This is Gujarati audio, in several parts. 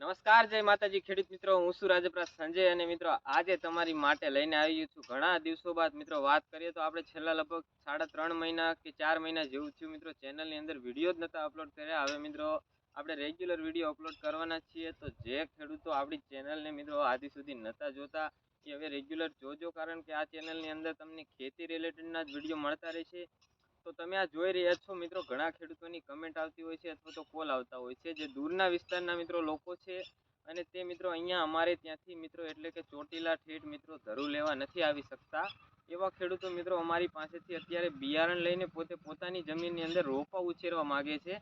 નમસ્કાર, જય માતાજી. ખેડૂત મિત્રો, હું છું રાજપ્રાસ સંજય અને મિત્રો, આજે તમારી માટે લઈને આવી છું. ઘણા દિવસો બાદ મિત્રો વાત કરીએ તો આપણે છેલ્લા લગભગ સાડા ત્રણ મહિના કે ચાર મહિના જેવું થયું મિત્રો, ચેનલની અંદર વીડિયો જ નહોતા અપલોડ કર્યા. હવે મિત્રો, આપણે રેગ્યુલર વીડિયો અપલોડ કરવાના છીએ તો જે ખેડૂતો આપણી ચેનલને મિત્રો આદિ સુધી નહોતા જોતા, એ હવે રેગ્યુલર જોજો કારણ કે આ ચેનલની અંદર તમને ખેતી રિલેટેડના જ વીડિયો મળતા રહેશે. તો તમે આ જોઈ રહ્યા છો મિત્રો, ઘણા ખેડૂતોની કમેન્ટ આવતી હોય છે અથવા તો કોલ આવતા હોય છે. જે દૂરના વિસ્તારના મિત્રો લોકો છે અને તે મિત્રો અહીંયા અમારે ત્યાંથી મિત્રો એટલે કે ચોટીલા ઠેઠ મિત્રો ધરું લેવા નથી આવી શકતા. એવા ખેડૂતો મિત્રો અમારી પાસેથી અત્યારે બિયારણ લઈને પોતે પોતાની જમીનની અંદર રોપા ઉછેરવા માગે છે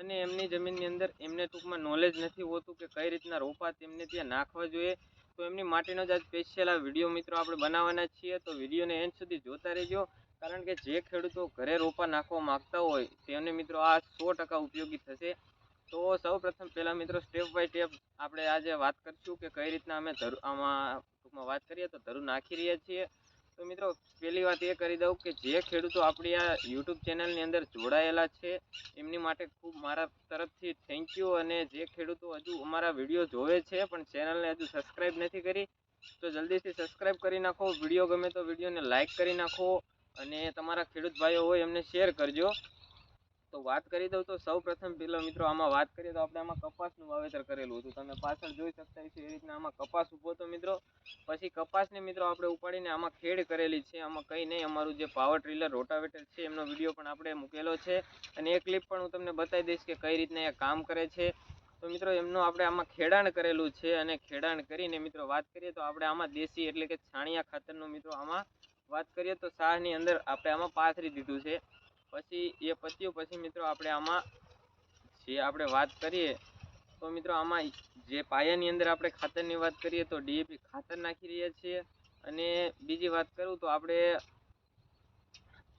અને એમની જમીનની અંદર એમને ટૂંકમાં નોલેજ નથી હોતું કે કઈ રીતના રોપા તેમને ત્યાં નાખવા જોઈએ. તો એમની માટેનો જ આ સ્પેશિયલ આ વીડિયો મિત્રો આપણે બનાવવાના છીએ. તો વિડીયોને એન્ડ સુધી જોતા રહેજો. કારણ કે જે ખેડૂતો ઘરે રોપા નાખવા માંગતા હોય તેને મિત્રો આ સો ટકા ઉપયોગી થશે. તો સૌ પ્રથમ પહેલાં મિત્રો સ્ટેપ બાય સ્ટેપ આપણે આજે વાત કરીશું કે કઈ રીતના અમે ધરું, આમાં ટૂંકમાં વાત કરીએ તો ધરું નાખી રહ્યા છીએ. તો મિત્રો, પહેલી વાત એ કરી દઉં કે જે ખેડૂતો આપણી આ યુટ્યુબ ચેનલની અંદર જોડાયેલા છે, એમની માટે ખૂબ મારા તરફથી થેન્ક યુ અને જે ખેડૂતો હજુ અમારા વીડિયો જોવે છે, પણ ચેનલને હજુ સબસ્ક્રાઈબ નથી કરી, તો જલ્દીથી સબસ્ક્રાઈબ કરી નાખો. વીડિયો ગમે તો વિડીયોને લાઇક કરી નાખો. અને તમારા ખેડૂત ભાઈઓ હોય એમને શેર કરજો. તો વાત કરી દઉં તો સૌ પ્રથમ પેલો મિત્રો આમાં વાત કરીએ તો આપણે આમાં કપાસનું વાવેતર કરેલું હતું. તમે પાછળ જોઈ શકતા હશો એ રીતના આમાં કપાસ ઊભો હતો મિત્રો. પછી કપાસને મિત્રો આપણે ઉપાડીને આમાં ખેડ કરેલી છે. આમાં કંઈ નહીં, અમારું જે પાવર ટ્રીલર રોટાવેટર છે, એમનો વીડિયો પણ આપણે મૂકેલો છે. અને એ ક્લિપ પણ હું તમને બતાવી દઈશ કે કઈ રીતના એ કામ કરે છે. તો મિત્રો એમનું આપણે આમાં ખેડાણ કરેલું છે. અને ખેડાણ કરીને મિત્રો વાત કરીએ તો આપણે આમાં દેશી એટલે કે છાણિયા ખાતરનું મિત્રો આમાં વાત કરીએ તો શાહની અંદર આપણે આમાં પાથરી દીધું છે. પછી એ પત્યું, પછી મિત્રો આપણે આમાં જે આપણે વાત કરીએ, તો મિત્રો આમાં જે પાયાની અંદર આપણે ખાતરની વાત કરીએ તો ડીએપી ખાતર નાખી રહ્યા છીએ. અને બીજી વાત કરું તો આપણે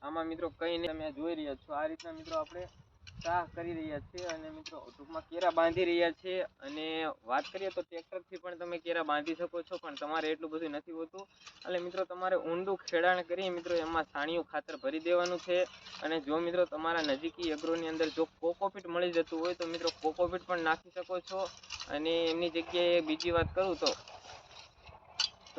આમાં મિત્રો કંઈ નહીં, તમે જોઈ રહ્યા છો. આ રીતના મિત્રો આપણે શાહ કરી રહ્યા છે અને મિત્રો, ટૂંકમાં કેરા બાંધી રહ્યા છે અને વાત કરીએ તો ટ્રેક્ટરથી પણ તમે કેરા બાંધી શકો છો, પણ તમારે એટલું બધું નથી હોતું. એટલે મિત્રો, તમારે ઊંડું ખેડાણ કરી મિત્રો, એમાં છાણિયું ખાતર ભરી દેવાનું છે. અને જો મિત્રો, તમારા નજીકી એગ્રોની અંદર જો કોકોપીટ મળી જતું હોય, તો મિત્રો કોકોપીટ પણ નાખી શકો છો. અને એમની જગ્યાએ બીજી વાત કરું તો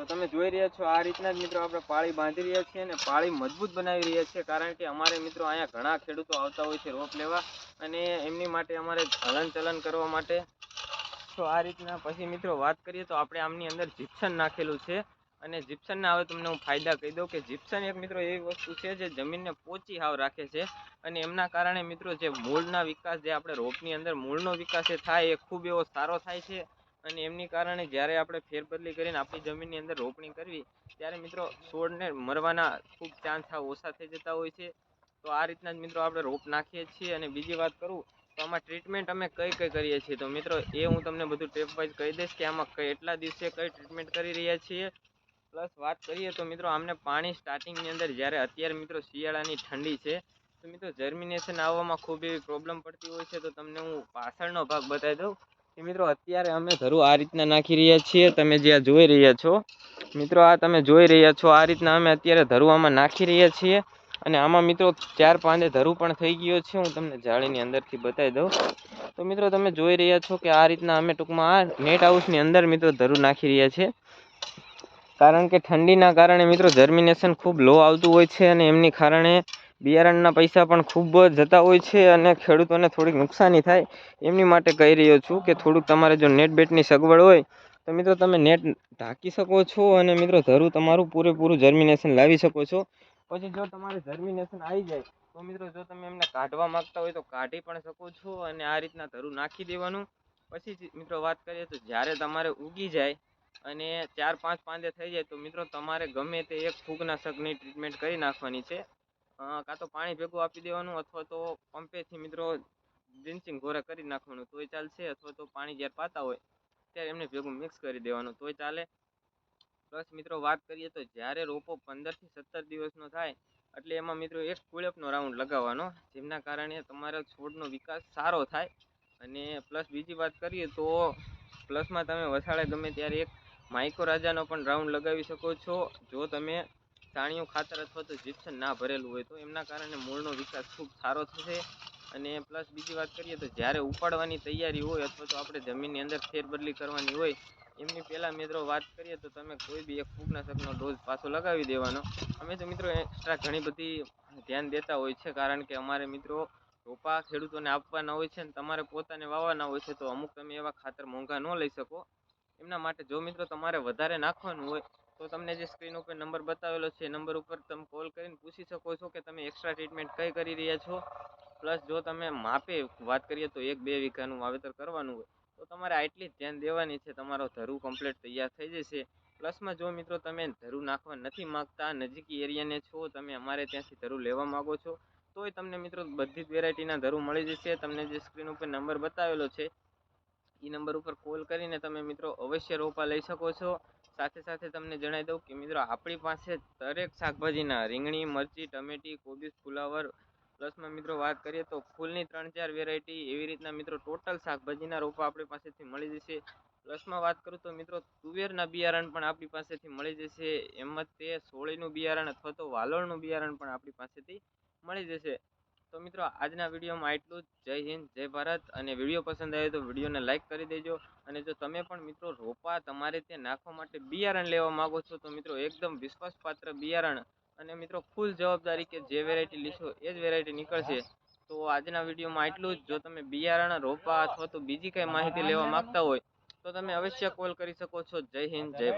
તો તમે જોઈ રહ્યા છો આ રીતના જ મિત્રો આપણે પાળી બાંધી રહ્યા છીએ અને પાળી મજબૂત બનાવી રહ્યા છીએ કારણ કે અમારે મિત્રો અહીંયા ઘણા ખેડૂતો આવતા હોય છે રોપ લેવા અને એમની માટે અમારે હલનચલન કરવા માટે. તો આ રીતના પછી મિત્રો વાત કરીએ તો આપણે આમની અંદર જીપ્સન નાખેલું છે અને જીપ્સનના હવે તમને હું ફાયદા કહી દઉં કે જીપ્સન એક મિત્રો એવી વસ્તુ છે જે જમીનને પોચી હાવ રાખે છે અને એમના કારણે મિત્રો જે મૂળના વિકાસ જે આપણે રોપની અંદર મૂળનો વિકાસ એ થાય એ ખૂબ એવો સારો થાય છે. અને એમની કારણે જ્યારે આપણે ફેરબદલી કરીને આપણી જમીનની અંદર રોપણી કરવી, ત્યારે મિત્રો છોડને મરવાના ખૂબ ચાન્સ ઓછા થઈ જતા હોય છે. તો આ રીતના જ મિત્રો આપણે રોપ નાખીએ છીએ. અને બીજી વાત કરું, તો આમાં ટ્રીટમેન્ટ અમે કઈ કઈ કરીએ છીએ? તો મિત્રો, એ હું તમને બધું ટેપ કહી દઈશ કે આમાં કઈ એટલા દિવસે કઈ ટ્રીટમેન્ટ કરી રહ્યા છીએ. પ્લસ વાત કરીએ તો મિત્રો, આમને પાણી સ્ટાર્ટિંગની અંદર જ્યારે અત્યારે મિત્રો શિયાળાની ઠંડી છે, તો મિત્રો જર્મિનેશન આવવામાં ખૂબ એવી પ્રોબ્લેમ પડતી હોય છે. તો તમને હું પાછળનો ભાગ બતાવી દઉં. મિત્રો, અત્યારે અમે ધરું આ રીતના નાખી રહ્યા છીએ. તમે જે જોઈ રહ્યા છો, મિત્રો, આ તમે જોઈ રહ્યા છો, આ રીતના અમે અત્યારે ધરું આમાં નાખી રહ્યા છીએ. અને આમાં, મિત્રો, ચાર પાંદે ધરું પણ થઈ ગયો છે. હું તમને જાળીની અંદરથી બતાવી દઉં. તો મિત્રો, તમે જોઈ રહ્યા છો કે આ રીતના અમે ટૂંકમાં આ નેટ હાઉસની અંદર, મિત્રો, ધરું નાખી રહ્યા છીએ કારણ કે ઠંડીના કારણે, મિત્રો જર્મિનેશન ખૂબ લો આવતું હોય છે અને એમની કારણે બિયારણના પૈસા પણ ખૂબ જતા હોય છે અને ખેડૂતોને થોડીક નુકસાની થાય. એમની માટે કહી રહ્યો છું કે થોડુંક તમારે જો નેટ બેટની સગવડ હોય, તો મિત્રો તમે નેટ ઢાંકી શકો છો અને મિત્રો ધરું તમારું પૂરેપૂરું જર્મિનેશન લાવી શકો છો. પછી જો તમારે જર્મિનેશન આવી જાય, તો મિત્રો જો તમે એમને કાઢવા માંગતા હોય તો કાઢી પણ શકો છો અને આ રીતના ધરું નાખી દેવાનું. પછી જ મિત્રો વાત કરીએ તો જ્યારે તમારે ઉગી જાય અને ચાર પાંચ પાંદે થઈ જાય, તો મિત્રો તમારે ગમે તે એક ફૂગનાશકની ટ્રીટમેન્ટ કરી નાખવાની છે. કાં તો પાણી ભેગું આપી દેવાનું અથવા તો પંપેથી મિત્રો ડ્રિન્ચિંગ ઘોરે કરી નાખવાનું. તોય ચાલશે અથવા તો પાણી જ્યારે પાતા હોય ત્યારે એમને ભેગું મિક્સ કરી દેવાનું. તોય ચાલે. પ્લસ મિત્રો વાત કરીએ તો જ્યારે રોપો પંદરથી સત્તર દિવસનો થાય એટલે એમાં મિત્રો એક કુળપનો રાઉન્ડ લગાવવાનો, જેમના કારણે તમારા છોડનો વિકાસ સારો થાય. અને પ્લસ બીજી વાત કરીએ તો પ્લસમાં તમે વસાડે ગમે ત્યારે એક માઇક્રો રાજાનો પણ રાઉન્ડ લગાવી શકો છો. જો તમે છાણિયું ખાતર અથવા તો જીપ્સન ના ભરેલું હોય તો એમના કારણે મૂળનો વિકાસ ખૂબ સારો થશે. અને પ્લસ બીજી વાત કરીએ તો જ્યારે ઉપાડવાની તૈયારી હોય અથવા તો આપણે જમીનની અંદર ફેરબદલી કરવાની હોય, એમની પહેલાં મિત્રો વાત કરીએ તો તમે કોઈ બી એક ફૂગનાશકનો ડોઝ પાછો લગાવી દેવાનો. અમે તો મિત્રો એક્સ્ટ્રા ઘણી બધી ધ્યાન દેતા હોય છે કારણ કે અમારે મિત્રો રોપા ખેડૂતોને આપવાના હોય છે ને તમારે પોતાને વાવવાના હોય છે તો અમુક તમે એવા ખાતર મોંઘા ન લઈ શકો. એમના માટે જો મિત્રો તમારે વધારે નાખવાનું હોય તો તમને જે સ્ક્રીન ઉપર નંબર બતાવેલો છે નંબર ઉપર તમે કોલ કરીને પૂછી શકો છો કે તમે એક્સ્ટ્રા ટ્રીટમેન્ટ કઈ કરી રહ્યા છો. પ્લસ જો તમે માપે વાત કરીએ તો એક બે વીઘાનું વાવેતર કરવાનું હોય, તો તમારે આટલી જ ધ્યાન દેવાની છે. તમારો ધરું કમ્પ્લીટ તૈયાર થઈ જશે. પ્લસમાં જો મિત્રો તમે ધરું નાખવા નથી માગતા, નજીકી એરિયાને છો, તમે અમારે ત્યાંથી ધરું લેવા માગો છો, તોય તમને મિત્રો બધી જ વેરાયટીના ધરું મળી જશે. તમને જે સ્ક્રીન ઉપર નંબર બતાવેલો છે, એ નંબર ઉપર કોલ કરીને તમે મિત્રો અવશ્ય રોપા લઈ શકો છો. સાથે સાથે તમને જણાવી દઉં કે મિત્રો, આપણી પાસે દરેક શાકભાજીના રીંગણી, મરચી, ટમેટી, કોબીજ, ફુલાવર, પ્લસમાં મિત્રો વાત કરીએ તો ફૂલની ત્રણ ચાર વેરાયટી એવી રીતના મિત્રો ટોટલ શાકભાજીના રોપા આપણી પાસેથી મળી જશે. પ્લસમાં વાત કરું તો મિત્રો, તુવેરના બિયારણ પણ આપણી પાસેથી મળી જશે. એમ જ તે સોળીનું બિયારણ અથવા તો વાલોળનું બિયારણ પણ આપણી પાસેથી મળી જશે. તો મિત્રો, આજના વિડીયોમાં આટલું જ. જય હિન્દ, જય ભારત. અને વીડિયો પસંદ આવે તો વિડીયોને લાઇક કરી દેજો. અને જો તમે પણ મિત્રો રોપા તમારે ત્યાં નાખવા માટે બિયારણ લેવા માગો છો, તો મિત્રો એકદમ વિશ્વાસપાત્ર બિયારણ. અને મિત્રો ફૂલ જવાબદારી કે જે વેરાયટી લીશો, એ જ વેરાયટી નીકળશે. તો આજના વિડીયોમાં આટલું જ. જો તમે બિયારણ, રોપા અથવા તો બીજી કંઈ માહિતી લેવા માંગતા હોય, તો તમે અવશ્ય કોલ કરી શકો છો. જય હિન્દ, જય